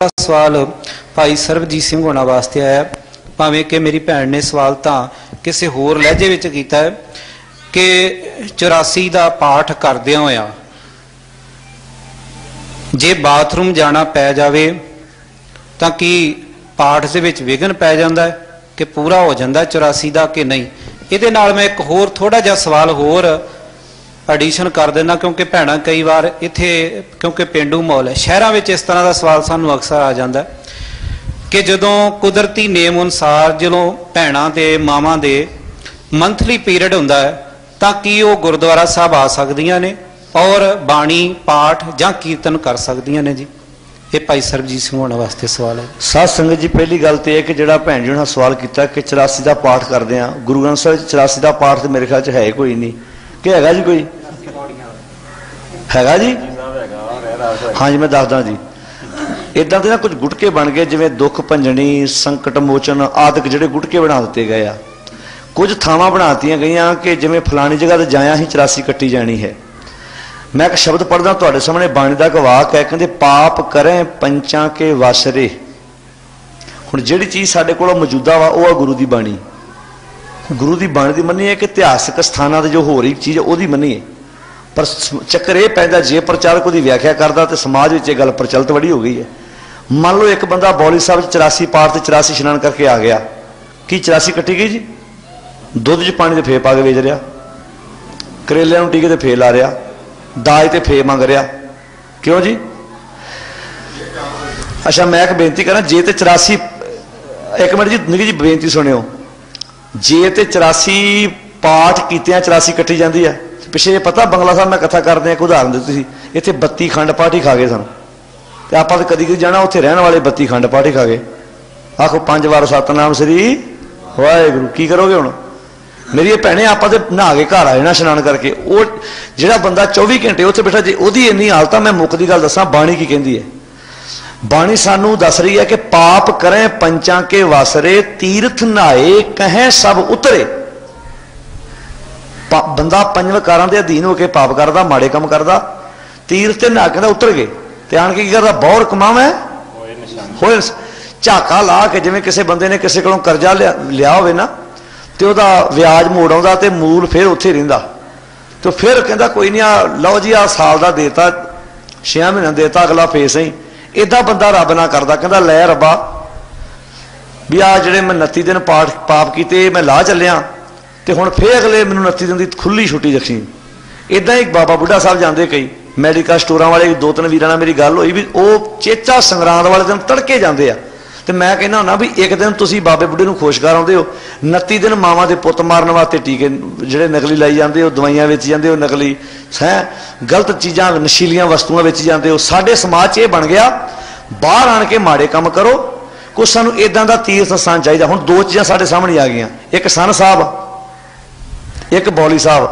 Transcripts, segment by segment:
ਸਵਾਲ ਭਾਈ ਸਰਬਜੀਤ ਸਿੰਘ ਹੋਣਾ ਵਾਸਤੇ ਆਇਆ, ਭਾਵੇਂ ਕਿ ਮੇਰੀ ਭੈਣ ਨੇ ਸਵਾਲ ਤਾਂ ਕਿਸੇ ਹੋਰ ਲਹਿਜੇ ਵਿੱਚ ਕੀਤਾ ਹੈ ਕਿ 84 ਦਾ ਪਾਠ ਕਰਦਿਆਂ ਹੋਇਆ ਜੇ ਬਾਥਰੂਮ ਜਾਣਾ ਪੈ ਜਾਵੇ ਤਾਂ ਕੀ ਪਾਠ ਦੇ ਵਿੱਚ ਵਿਘਨ ਪੈ ਜਾਂਦਾ ਹੈ ਕਿ ਪੂਰਾ ਹੋ ਜਾਂਦਾ 84 ਦਾ ਕਿ ਨਹੀਂ? ਇਹਦੇ ਨਾਲ ਮੈਂ ਇੱਕ ਹੋਰ ਥੋੜਾ ਜਿਹਾ ਸਵਾਲ ਹੋਰ ਐਡੀਸ਼ਨ ਕਰ ਦਿੰਦਾ ਕਿਉਂਕਿ ਭੈਣਾਂ ਕਈ ਵਾਰ ਇੱਥੇ, ਕਿਉਂਕਿ ਪਿੰਡੂ ਮਾਹੌਲ ਹੈ। ਸ਼ਹਿਰਾਂ ਵਿੱਚ ਇਸ ਤਰ੍ਹਾਂ ਦਾ ਸਵਾਲ ਸਾਨੂੰ ਅਕਸਰ ਆ ਜਾਂਦਾ ਕਿ ਜਦੋਂ ਕੁਦਰਤੀ ਨੇਮ ਅਨੁਸਾਰ ਜਦੋਂ ਭੈਣਾਂ ਤੇ ਮਾਵਾਂ ਦੇ ਮੰਥਲੀ ਪੀਰੀਅਡ ਹੁੰਦਾ ਹੈ, ਤਾਂ ਕੀ ਉਹ ਗੁਰਦੁਆਰਾ ਸਾਹਿਬ ਆ ਸਕਦੀਆਂ ਨੇ ਔਰ ਬਾਣੀ, ਪਾਠ ਜਾਂ ਕੀਰਤਨ ਕਰ ਸਕਦੀਆਂ ਨੇ ਜੀ? ਇਹ ਭਾਈ ਸਰਬਜੀਤ ਸਿੰਘ ਹੋਣਾ ਵਾਸਤੇ ਸਵਾਲ ਹੈ। ਸਾਧ ਸੰਗਤ ਜੀ, ਪਹਿਲੀ ਗੱਲ ਤੇ ਇਹ ਕਿ ਜਿਹੜਾ ਭੈਣ ਜੀ ਨੇ ਸਵਾਲ ਕੀਤਾ ਕਿ 84 ਦਾ ਪਾਠ ਕਰਦੇ ਆ ਗੁਰੂ ਗ੍ਰੰਥ ਸਾਹਿਬ ਵਿੱਚ 84 ਦਾ ਪਾਠ ਤੇ ਮੇਰੇ ਖਿਆਲ ਚ ਹੈ ਕੋਈ ਨਹੀਂ। ਕਿ ਹੈਗਾ ਜੀ ਕੋਈ? ਹੈਗਾ ਜੀ? ਹਾਂਜੀ ਮੈਂ ਦੱਸਦਾ ਜੀ। ਇਦਾਂ ਦੇ ਨਾ ਕੁਝ ਗੁਟਕੇ ਬਣ ਗਏ ਜਿਵੇਂ ਦੁੱਖ ਭੰਜਣੀ ਸੰਕਟ ਮੋਚਨ ਆਦਿਕ ਜਿਹੜੇ ਗੁਟਕੇ ਬਣਾ ਦਿੱਤੇ ਗਏ ਆ। ਕੁਝ ਥਾਵਾਂ ਬਣਾਤੀਆਂ ਗਈਆਂ ਕਿ ਜਿਵੇਂ ਫਲਾਣੀ ਜਗ੍ਹਾ ਤੇ ਜਾਇਆ ਹੀ 84 ਕੱਟੀ ਜਾਣੀ ਹੈ। ਮੈਂ ਇੱਕ ਸ਼ਬਦ ਪੜ੍ਹਦਾ ਤੁਹਾਡੇ ਸਾਹਮਣੇ ਬਾਣੀ ਦਾ ਇੱਕ ਵਾਕ ਹੈ ਕਹਿੰਦੇ ਪਾਪ ਕਰੇ ਪੰਚਾਂ ਕੇ ਵਾਸਰੇ ਹੁਣ ਜਿਹੜੀ ਚੀਜ਼ ਸਾਡੇ ਕੋਲ ਮੌਜੂਦਾ ਵਾ ਉਹ ਆ ਗੁਰੂ ਦੀ ਬਾਣੀ। ਗੁਰੂ ਦੀ ਬਾਣੀ ਦੀ ਮੰਨੀ ਹੈ ਕਿ ਇਤਿਹਾਸਕ ਸਥਾਨਾਂ ਤੇ ਜੋ ਹੋ ਰਹੀ ਚੀਜ਼ ਹੈ, ਉਹਦੀ ਮੰਨੀ ਹੈ ਪਰ ਚੱਕਰ ਇਹ ਪੈਂਦਾ ਜੇ ਪ੍ਰਚਾਰਕ ਉਹਦੀ ਵਿਆਖਿਆ ਕਰਦਾ ਤੇ ਸਮਾਜ ਵਿੱਚ ਇਹ ਗੱਲ ਪ੍ਰਚਲਿਤ ਬੜੀ ਹੋ ਗਈ ਹੈ। ਮੰਨ ਲਓ ਇੱਕ ਬੰਦਾ ਬੌਲੀ ਸਾਹਿਬ 'ਚ 84 ਪਾਠ ਤੇ 84 ਇਸ਼ਨਾਨ ਕਰਕੇ ਆ ਗਿਆ। ਕੀ 84 ਕੱਟੀ ਗਈ ਜੀ? ਦੁੱਧ 'ਚ ਪਾਣੀ ਦੇ ਫੇ ਪਾ ਕੇ ਵੇਚ ਰਿਹਾ। ਕਰੇਲਿਆਂ ਨੂੰ ਟੀਕੇ ਤੇ ਫੇਰ ਲਾ ਰਿਹਾ। ਦਾਜ ਤੇ ਫੇ ਮੰਗ ਰਿਹਾ। ਕਿਉਂ ਜੀ? ਅੱਛਾ, ਮੈਂ ਇੱਕ ਬੇਨਤੀ ਕਰਾਂ, ਜੇ ਤੇ 84 ਇੱਕ ਮਿੰਟ ਜੀ, ਨਿੱਕੀ ਜੀ ਬੇਨਤੀ ਸੁਣਿਓ। ਜੇ ਤੇ 84 ਪਾਠ ਕੀਤਿਆਂ 84 ਕੱਟੀ ਜਾਂਦੀ ਆ ਪਿਛੇ ਪਤਾ ਬੰਗਲਾ ਸਾਹਿਬ ਮੈਂ ਕਥਾ ਕਰਦੇ ਆ ਇੱਕ ਉਦਾਹਰਨ ਦਿੱਤੀ ਸੀ ਇੱਥੇ 32 ਖੰਡ ਪਾਠੀ ਖਾ ਗਏ ਸਨ। ਤੇ ਆਪਾਂ ਤਾਂ ਕਦੀ ਕਦੀ ਜਾਣਾ, ਉੱਥੇ ਰਹਿਣ ਵਾਲੇ 32 ਖੰਡ ਪਾਠੀ ਖਾ ਗਏ। ਆਖੋ, ਪੰਜ ਵਾਰ ਸਤਨਾਮ ਸ੍ਰੀ ਵਾਹਿਗੁਰੂ, ਕੀ ਕਰੋਗੇ ਹੁਣ? ਮੇਰੀ ਇਹ ਭੈਣੇ, ਆਪਾਂ ਤੇ ਨਹਾ ਕੇ ਘਰ ਆ ਜਾਣਾ ਇਸ਼ਨਾਨ ਕਰਕੇ। ਉਹ ਜਿਹੜਾ ਬੰਦਾ 24 ਘੰਟੇ ਉੱਥੇ ਬੈਠਾ, ਜੇ ਉਹਦੀ ਇੰਨੀ ਹਾਲਤ ਆ, ਮੈਂ ਮੁੱਕ ਦੀ ਗੱਲ ਦੱਸਾਂ, ਬਾਣੀ ਕੀ ਕਹਿੰਦੀ ਹੈ? ਬਾਣੀ ਸਾਨੂੰ ਦੱਸ ਰਹੀ ਹੈ ਕਿ ਪਾਪ ਕਰੇ, ਪੰਚਾਂ ਕੇ ਵਾਸਰੇ, ਤੀਰਥ ਨਾਏ ਕਹੇ ਸਭ ਉਤਰੇ। ਬੰਦਾ ਪੰਜ ਵਕਾਰਾਂ ਦੇ ਅਧੀਨ ਹੋ ਕੇ ਪਾਪ ਕਰਦਾ ਮਾੜੇ ਕੰਮ ਕਰਦਾ ਤੀਰਥ ਤੇ ਨਹਾ ਕੇ ਤਾਂ ਉਤਰ ਗਏ ਤੇ ਆਣ ਕੇ ਕੀ ਕਰਦਾ? ਬੌਰ ਕਮਾਵੇਂ ਹੋਏ ਸ- ਝਾਕਾ ਲਾ ਕੇ ਜਿਵੇਂ ਕਿਸੇ ਬੰਦੇ ਨੇ ਕਿਸੇ ਕੋਲੋਂ ਕਰਜ਼ਾ ਲਿਆ ਲਿਆ ਹੋਵੇ ਨਾ ਤੇ ਉਹਦਾ ਵਿਆਜ ਮੋੜ ਆਉਂਦਾ ਤੇ ਮੂਲ ਫਿਰ ਉੱਥੇ ਰਹਿੰਦਾ। ਤੇ ਫਿਰ ਕਹਿੰਦਾ ਕੋਈ ਨਹੀਂ ਆ ਲਓ ਜੀ ਆ ਸਾਲ ਦਾ ਦੇਤਾ 6 ਮਹੀਨਿਆਂ ਦੇਤਾ ਅਗਲਾ ਫੇਸ ਹੀ ਇਦਾਂ ਬੰਦਾ ਰੱਬ ਨਾ ਕਰਦਾ ਕਹਿੰਦਾ ਲੈ ਰੱਬਾ ਵੀ ਆ ਜਿਹੜੇ ਮੈਂ 29 ਦਿਨ ਪਾਠ ਪਾਪ ਕੀਤੇ ਮੈਂ ਲਾ ਚੱਲਿਆ। ਤੇ ਹੁਣ ਫੇਰ ਅਗਲੇ ਮੈਨੂੰ 29 ਦਿਨ ਦੀ ਖੁੱਲੀ ਛੁੱਟੀ ਰੱਖੀ ਇਦਾਂ ਹੀ ਬਾਬਾ ਬੁੱਢਾ ਸਾਹਿਬ ਜਾਂਦੇ ਕਈ ਮੈਡੀਕਲ ਸਟੋਰਾਂ ਵਾਲੇ, ਦੋ ਤਿੰਨ ਵੀਰਾਂ ਨਾਲ ਮੇਰੀ ਗੱਲ ਹੋਈ ਵੀ ਉਹ ਚੇਚਾ ਸੰਗਰਾਂਦ ਵਾਲੇ ਦਿਨ ਤੜਕੇ ਜਾਂਦੇ ਆ। ਤੇ ਮੈਂ ਕਹਿੰਦਾ ਹੁੰਦਾ ਵੀ ਇੱਕ ਦਿਨ ਤੁਸੀਂ ਬਾਬੇ ਬੁੱਢੇ ਨੂੰ ਖੁਸ਼ ਕਰ ਆਉਂਦੇ ਹੋ 29 ਦਿਨ ਮਾਵਾਂ ਦੇ ਪੁੱਤ ਮਾਰਨ ਵਾਸਤੇ ਟੀਕੇ ਜਿਹੜੇ ਨਕਲੀ ਲਾਈ ਜਾਂਦੇ ਹੋ ਦਵਾਈਆਂ ਵਿੱਚ ਜਾਂਦੇ ਹੋ ਨਕਲੀ, ਹੈ, ਗਲਤ ਚੀਜ਼ਾਂ, ਨਸ਼ੀਲੀਆਂ ਵਸਤੂਆਂ ਵਿੱਚ ਜਾਂਦੇ ਹੋ ਸਾਡੇ ਸਮਾਜ 'ਚ ਇਹ ਬਣ ਗਿਆ। ਬਾਹਰ ਆਣ ਕੇ ਮਾੜੇ ਕੰਮ ਕਰੋ, ਕੁਛ ਸਾਨੂੰ ਇਦਾਂ ਦਾ ਤੀਰਥ ਸਥਾਨ ਚਾਹੀਦਾ। ਹੁਣ ਦੋ ਚੀਜ਼ਾਂ ਸਾਡੇ ਸਾਹਮਣੇ ਆ ਗਈਆਂ। ਇੱਕ ਸਨ ਸਾਹਿਬ ਇੱਕ ਬੌਲੀ ਸਾਹਿਬ,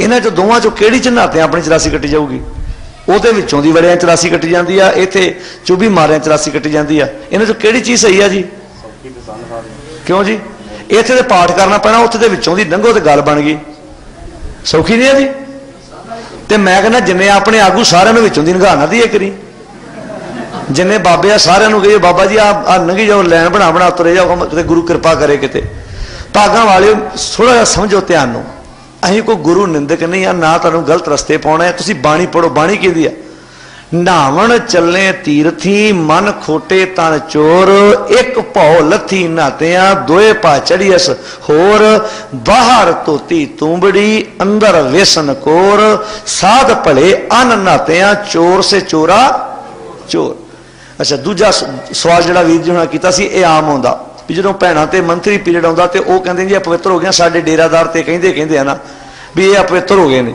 ਇਹਨਾਂ ਚੋਂ ਦੋਵਾਂ ਚੋਂ ਕਿਹੜੀ ਚਨਾਤੇ ਆਪਣੀ 84 ਕੱਟੀ ਜਾਊਗੀ? ਉਹਦੇ ਵਿੱਚੋਂ ਦੀ ਵੜਿਆਂ 84 ਕੱਟੀ ਜਾਂਦੀ ਆ, ਇੱਥੇ ਚੁੱਭੀ ਮਾਰਿਆਂ 84 ਕੱਟੀ ਜਾਂਦੀ ਆ। ਇਹਨਾਂ ਚੋਂ ਕਿਹੜੀ ਚੀਜ਼ ਸਹੀ ਆ ਜੀ? ਕਿਉਂ ਜੀ? ਇੱਥੇ ਤੇ ਪਾਠ ਕਰਨਾ ਪੈਣਾ, ਉੱਥੇ ਦੇ ਵਿੱਚੋਂ ਦੀ ਲੰਘੋ ਤੇ ਗੱਲ ਬਣ ਗਈ। ਸੌਖੀ ਨਹੀਂ ਆ ਜੀ? ਤੇ ਮੈਂ ਕਹਿੰਦਾ, ਜਿੰਨੇ ਆਪਣੇ ਆਗੂ ਸਾਰਿਆਂ ਨੂੰ ਵਿੱਚੋਂ ਦੀ ਨਿਗਾਹਨਾ ਦੀ ਕਰੀ ਜਿੰਨੇ ਬਾਬੇ ਆ ਸਾਰਿਆਂ ਨੂੰ ਕਹੀਏ, ਬਾਬਾ ਜੀ ਆ ਆ ਨੰਗੀ ਜਾਓ, ਲੈਣ ਬਣਾ ਬਣਾ ਤੁਰੇ ਜਾਓ, ਕਿਤੇ ਗੁਰੂ ਕਿਰਪਾ ਕਰੇ ਕਿਤੇ। ਭਾਗਾਂ ਵਾਲਿਓ ਥੋੜਾ ਜਿਹਾ ਸਮਝੋ ਧਿਆਨ ਨੂੰ। ਅਸੀਂ ਕੋਈ ਗੁਰੂ ਨਿੰਦਕ ਨਹੀਂ ਆ, ਨਾ ਤੁਹਾਨੂੰ ਗਲਤ ਰਸਤੇ ਪਾਉਣਾ ਹੈ ਤੁਸੀਂ ਬਾਣੀ ਪੜੋ ਬਾਣੀ ਕਿਹਦੀ ਆ? ਨਾਵਣ ਚੱਲੇ ਤੀਰਥੀ, ਮਨ ਖੋਟੇ ਤਨ ਚੋਰ, ਇੱਕ ਭੌ ਲੱਥੀ ਨਾਤਿਆਂ, ਦੋਏ ਪਾ ਚੜੀਐਸ ਹੋਰ। ਬਾਹਰ ਤੋਤੀ ਤੂੰਬੜੀ, ਅੰਦਰ ਵੇਸਨ ਕੋਰ। ਸਾਧ ਭਲੇ ਅਨ ਨਾਤਿਆਂ, ਚੋਰ ਸੇ ਚੋਰਾ ਚੋਰ। ਅੱਛਾ, ਦੂਜਾ ਸਵਾਲ ਜਿਹੜਾ ਵੀਰ ਜੀ ਹੁਣਾਂ ਕੀਤਾ ਸੀ, ਇਹ ਆਮ ਆਉਂਦਾ। ਵੀ ਜਦੋਂ ਭੈਣਾਂ ਤੇ ਮੰਤਰੀ ਪੀਰੀਅਡ ਆਉਂਦਾ ਤੇ ਉਹ ਕਹਿੰਦੇ ਜੀ ਅਪਵਿੱਤਰ ਹੋ ਗਿਆ ਸਾਡੇ ਡੇਰਾਦਾਰ ਤੇ ਕਹਿੰਦੇ ਕਹਿੰਦੇ ਆ ਨਾ ਵੀ ਇਹ ਅਪਵਿੱਤਰ ਹੋ ਗਏ ਨੇ।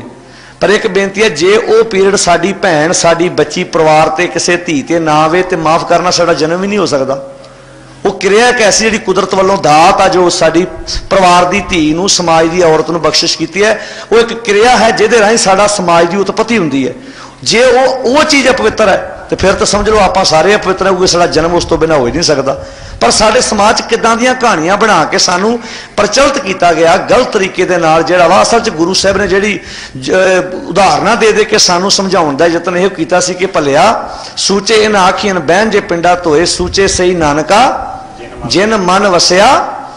ਪਰ ਇੱਕ ਬੇਨਤੀ ਹੈ, ਜੇ ਉਹ ਪੀਰੀਅਡ ਸਾਡੀ ਭੈਣ, ਸਾਡੀ ਬੱਚੀ ਪਰਿਵਾਰ ਤੇ ਕਿਸੇ ਧੀ ਤੇ ਨਾ ਆਵੇ ਤੇ ਮਾਫ ਕਰਨਾ ਸਾਡਾ ਜਨਮ ਹੀ ਨਹੀਂ ਹੋ ਸਕਦਾ। ਉਹ ਕਿਰਿਆ ਇੱਕ ਐਸੀ ਜਿਹੜੀ ਕੁਦਰਤ ਵੱਲੋਂ ਦਾਤ ਆ, ਜੋ ਸਾਡੀ ਪਰਿਵਾਰ ਦੀ ਧੀ ਨੂੰ, ਸਮਾਜ ਦੀ ਔਰਤ ਨੂੰ ਬਖਸ਼ਿਸ਼ ਕੀਤੀ ਹੈ, ਉਹ ਇੱਕ ਕਿਰਿਆ ਹੈ ਜਿਹਦੇ ਰਾਹੀਂ ਸਾਡਾ ਸਮਾਜ ਦੀ ਉਤਪਤੀ ਹੁੰਦੀ ਹੈ। ਜੇ ਉਹ ਉਹ ਚੀਜ਼ ਅਪਵਿੱਤਰ ਹੈ, ਤੇ ਫਿਰ ਤਾਂ ਸਮਝ ਲਓ ਆਪਾਂ ਸਾਰੇ ਅਪਵਿੱਤਰ ਹੋਗੇ ਸਾਡਾ ਜਨਮ ਉਸ ਤੋਂ ਬਿਨਾਂ ਹੋ ਹੀ ਨਹੀਂ ਸਕਦਾ। ਪਰ ਸਾਡੇ ਸਮਾਜ 'ਚ ਕਿਦਾਂ ਦੀਆਂ ਕਹਾਣੀਆਂ ਬਣਾ ਕੇ ਸਾਨੂੰ ਪ੍ਰਚਲਿਤ ਕੀਤਾ ਗਿਆ ਗਲਤ ਤਰੀਕੇ ਦੇ ਨਾਲ, ਜਿਹੜਾ ਵਾ ਅਸਲ 'ਚ ਗੁਰੂ ਸਾਹਿਬ ਨੇ ਜਿਹੜੀ ਉਦਾਹਰਨਾਂ ਦੇ ਦੇ ਕੇ ਸਾਨੂੰ ਸਮਝਾਉਣ ਦਾ ਯਤਨ ਇਹ ਕੀਤਾ ਸੀ ਕਿ ਭਲਿਆ, ਸੂਚੇ ਇਨ ਆਖੀਆਂ ਬਹਿਨ ਜੇ ਪਿੰਡਾ ਧੋਏ, ਸੂਚੇ ਸਹੀ ਨਾਨਕਾ, ਜਿਨ ਮਨ ਵਸਿਆ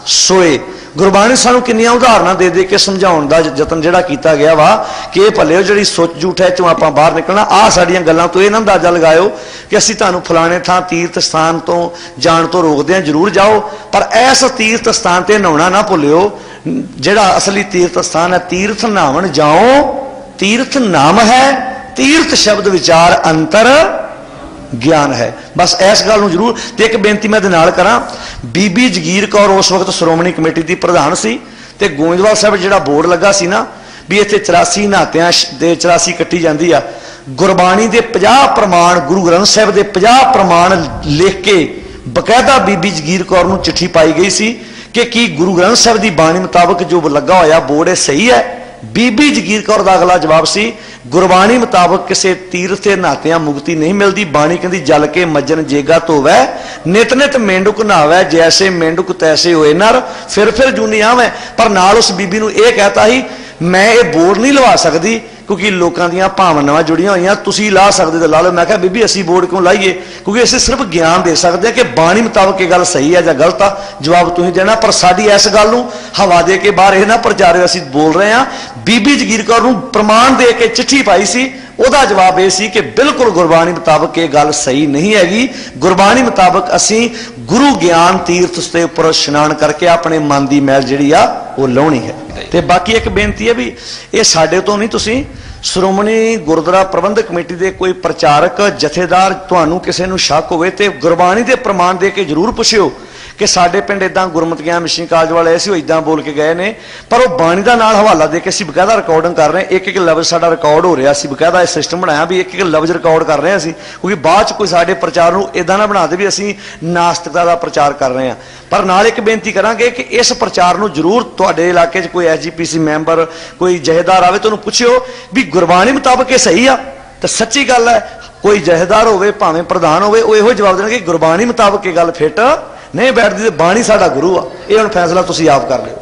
ਸੋਏ। ਗੁਰਬਾਣੀ ਸਾਨੂੰ ਕਿੰਨੀਆਂ ਉਦਾਹਰਨਾਂ ਦੇ ਦੇ ਕੇ ਸਮਝਾਉਣ ਦਾ ਯਤਨ ਜਿਹੜਾ ਕੀਤਾ ਗਿਆ ਵਾ ਕਿ ਇਹ ਭਲਿਓ ਜਿਹੜੀ ਸੋਚ ਝੂਠ ਹੈ ਚੋਂ ਆਪਾਂ ਬਾਹਰ ਨਿਕਲਣਾ। ਆ ਸਾਡੀਆਂ ਗੱਲਾਂ ਤੋਂ ਇਹ ਨਾ ਅੰਦਾਜ਼ਾ ਲਗਾਇਓ ਕਿ ਅਸੀਂ ਤੁਹਾਨੂੰ ਫਲਾਣੇ ਥਾਂ ਤੀਰਥ ਸਥਾਨ ਤੋਂ ਜਾਣ ਤੋਂ ਰੋਕਦੇ ਹਾਂ, ਜਰੂਰ ਜਾਓ, ਪਰ ਐਸ ਤੀਰਥ ਸਥਾਨ ਤੇ ਨਹਾਉਣਾ ਨਾ ਭੁੱਲਿਓ। ਜਿਹੜਾ ਅਸਲੀ ਤੀਰਥ ਸਥਾਨ ਹੈ, ਤੀਰਥ ਨਹਾਵਣ ਜਾਓ। ਤੀਰਥ ਨਾਮ ਹੈ, ਤੀਰਥ ਸ਼ਬਦ ਵਿਚਾਰ ਅੰਤਰ ਗਿਆਨ ਹੈ। ਬਸ ਇਸ ਗੱਲ ਨੂੰ ਜ਼ਰੂਰ ਤੇ ਇੱਕ ਬੇਨਤੀ ਮੈਂ ਦੇ ਨਾਲ ਕਰਾਂ। ਬੀਬੀ ਜਗੀਰ ਕੌਰ ਉਸ ਵਕਤ ਸ਼੍ਰੋਮਣੀ ਕਮੇਟੀ ਦੀ ਪ੍ਰਧਾਨ ਸੀ ਤੇ ਗੋਇੰਦਵਾਲ ਸਾਹਿਬ ਜਿਹੜਾ ਬੋਰਡ ਲੱਗਾ ਸੀ ਨਾ, ਵੀ ਇੱਥੇ 84 ਨਾਤਿਆਂ ਸ਼- ਦੇ 84 ਕੱਟੀ ਜਾਂਦੀ ਆ। ਗੁਰਬਾਣੀ ਦੇ 50 ਪ੍ਰਮਾਣ, ਗੁਰੂ ਗ੍ਰੰਥ ਸਾਹਿਬ ਦੇ 50 ਪ੍ਰਮਾਣ ਲਿਖ ਕੇ ਬਕਾਇਦਾ ਬੀਬੀ ਜਗੀਰ ਕੌਰ ਨੂੰ ਚਿੱਠੀ ਪਾਈ ਗਈ ਸੀ ਕਿ ਕੀ ਗੁਰੂ ਗ੍ਰੰਥ ਸਾਹਿਬ ਦੀ ਬਾਣੀ ਮੁਤਾਬਕ ਜੋ ਲੱਗਾ ਹੋਇਆ ਬੋਰਡ ਇਹ ਸਹੀ ਹੈ। ਬੀਬੀ ਜਗੀਰ ਕੌਰ ਦਾ ਅਗਲਾ ਜਵਾਬ ਸੀ, ਗੁਰਬਾਣੀ ਮੁਤਾਬਕ ਕਿਸੇ ਤੀਰਥ ਤੇ ਨਾਤਿਆਂ ਮੁਕਤੀ ਨਹੀਂ ਮਿਲਦੀ, ਬਾਣੀ ਕਹਿੰਦੀ ਜਲ ਕੇ ਮੱਜਨ ਜੇਗਾ ਧੋਵੈ, ਨਿਤ ਨਿਤ ਮੇਂਡੁਕ ਨਾਵੈ ਜੈਸੇ ਮੇਂਡੁਕ ਤੈਸੇ ਹੋਏ ਨਰ, ਫਿਰ ਫਿਰ ਜੂਨੀ ਆਵੈ। ਪਰ ਨਾਲ ਉਸ ਬੀਬੀ ਨੂੰ ਇਹ ਕਹਤਾ ਸੀ, ਮੈਂ ਇਹ ਬੋਰਡ ਨਹੀਂ ਲਵਾ ਸਕਦੀ ਕਿਉਂਕਿ ਲੋਕਾਂ ਦੀਆਂ ਭਾਵਨਾਵਾਂ ਜੁੜੀਆਂ ਹੋਈਆਂ, ਤੁਸੀਂ ਲਾ ਸਕਦੇ ਤਾਂ ਲਾ ਲਓ। ਮੈਂ ਕਿਹਾ, ਬੀਬੀ, ਅਸੀਂ ਬੋਰਡ ਕਿਉਂ ਲਾਈਏ? ਕਿਉਂਕਿ ਅਸੀਂ ਸਿਰਫ ਗਿਆਨ ਦੇ ਸਕਦੇ ਹਾਂ ਕਿ ਬਾਣੀ ਮੁਤਾਬਕ ਇਹ ਗੱਲ ਸਹੀ ਹੈ ਜਾਂ ਗਲਤ ਆ। ਜਵਾਬ ਤੁਸੀਂ ਦੇਣਾ, ਪਰ ਸਾਡੀ ਇਸ ਗੱਲ ਨੂੰ ਹਵਾ ਦੇ ਕੇ ਬਾਹਰ ਇਹ ਨਾ ਪ੍ਰਚਾਰਿਓ ਅਸੀਂ ਬੋਲ ਰਹੇ ਹਾਂ। ਬੀਬੀ ਜਗੀਰ ਕੌਰ ਨੂੰ ਪ੍ਰਮਾਣ ਦੇ ਕੇ ਚਿੱਠੀ ਪਾਈ ਸੀ। ਉਹਦਾ ਜਵਾਬ ਇਹ ਸੀ ਕਿ ਬਿਲਕੁਲ ਗੁਰਬਾਣੀ ਮੁਤਾਬਕ ਇਹ ਗੱਲ ਸਹੀ ਨਹੀਂ ਹੈਗੀ। ਗੁਰਬਾਣੀ ਮੁਤਾਬਕ ਅਸੀਂ ਗੁਰੂ ਗਿਆਨ ਤੀਰਥ ਦੇ ਉੱਪਰ ਇਸ਼ਨਾਨ ਕਰਕੇ ਆਪਣੇ ਮਨ ਦੀ ਮੈਲ ਜਿਹੜੀ ਆ, ਉਹ ਲਾਉਣੀ ਹੈ। ਤੇ ਬਾਕੀ ਇੱਕ ਬੇਨਤੀ ਹੈ ਵੀ ਇਹ ਸਾਡੇ ਤੋਂ ਨਹੀਂ ਤੁਸੀਂ ਸ਼੍ਰੋਮਣੀ ਗੁਰਦੁਆਰਾ ਪ੍ਰਬੰਧਕ ਕਮੇਟੀ ਦੇ ਕੋਈ ਪ੍ਰਚਾਰਕ, ਜਥੇਦਾਰ ਤੁਹਾਨੂੰ ਕਿਸੇ ਨੂੰ ਸ਼ੱਕ ਹੋਵੇ ਤੇ ਗੁਰਬਾਣੀ ਦੇ ਪ੍ਰਮਾਣ ਦੇ ਕੇ ਜਰੂਰ ਪੁੱਛਿਓ। ਕਿ ਸਾਡੇ ਪਿੰਡ ਇਦਾਂ ਗੁਰਮਤਿਆਂ, ਮਿਸ਼ਨ ਕਾਲਜ ਵਾਲੇ ਸੀ ਉਹ ਇਦਾਂ ਬੋਲ ਕੇ ਗਏ ਨੇ, ਪਰ ਉਹ ਬਾਣੀ ਦਾ ਨਾਲ ਹਵਾਲਾ ਦੇ ਕੇ ਅਸੀਂ ਬਕਾਇਦਾ ਰਿਕਾਰਡਿੰਗ ਕਰ ਰਹੇ ਹਾਂ। ਇੱਕ ਇੱਕ ਲਫ਼ਜ਼ ਸਾਡਾ ਰਿਕਾਰਡ ਹੋ ਰਿਹਾ ਸੀ, ਬਕਾਇਦਾ ਇਹ ਸਿਸਟਮ ਬਣਾਇਆ ਵੀ ਇੱਕ ਇੱਕ ਲਫ਼ਜ਼ ਰਿਕਾਰਡ ਕਰ ਰਹੇ ਹਾਂ ਅਸੀਂ, ਕਿਉਂਕਿ ਬਾਅਦ ਚ ਕੋਈ ਸਾਡੇ ਪ੍ਰਚਾਰ ਨੂੰ ਇਦਾਂ ਨਾ ਬਣਾ ਦੇ ਵੀ ਅਸੀਂ ਨਾਸਤਿਕਤਾ ਦਾ ਪ੍ਰਚਾਰ ਕਰ ਰਹੇ ਹਾਂ। ਪਰ ਨਾਲ ਇੱਕ ਬੇਨਤੀ ਕਰਾਂਗੇ ਕਿ ਇਸ ਪ੍ਰਚਾਰ ਨੂੰ ਜ਼ਰੂਰ ਤੁਹਾਡੇ ਇਲਾਕੇ 'ਚ ਕੋਈ ਐਸਜੀਪੀਸੀ ਮੈਂਬਰ, ਕੋਈ ਜਹੇਦਾਰ ਆਵੇ ਤੁਹਾਨੂੰ ਪੁੱਛਿਓ ਵੀ ਗੁਰਬਾਣੀ ਮੁਤਾਬਕ ਇਹ ਸਹੀ ਆ। ਤਾਂ ਸੱਚੀ ਗੱਲ ਹੈ, ਕੋਈ ਜਹੇਦਾਰ ਹੋਵੇ, ਭਾਵੇਂ ਪ੍ਰਧਾਨ ਹੋਵੇ, ਉਹ ਇਹੋ ਜਵਾਬ ਦੇਣਗੇ, ਗੁਰਬਾਣੀ ਮੁਤਾਬਕ ਇਹ ਗੱਲ ਫਿੱਟ ਨਹੀਂ ਬੈਠਦੀ ਤੇ ਬਾਣੀ ਸਾਡਾ ਗੁਰੂ ਆ। ਇਹ ਹੁਣ ਫੈਸਲਾ ਤੁਸੀਂ ਆਪ ਕਰ ਲਿਓ।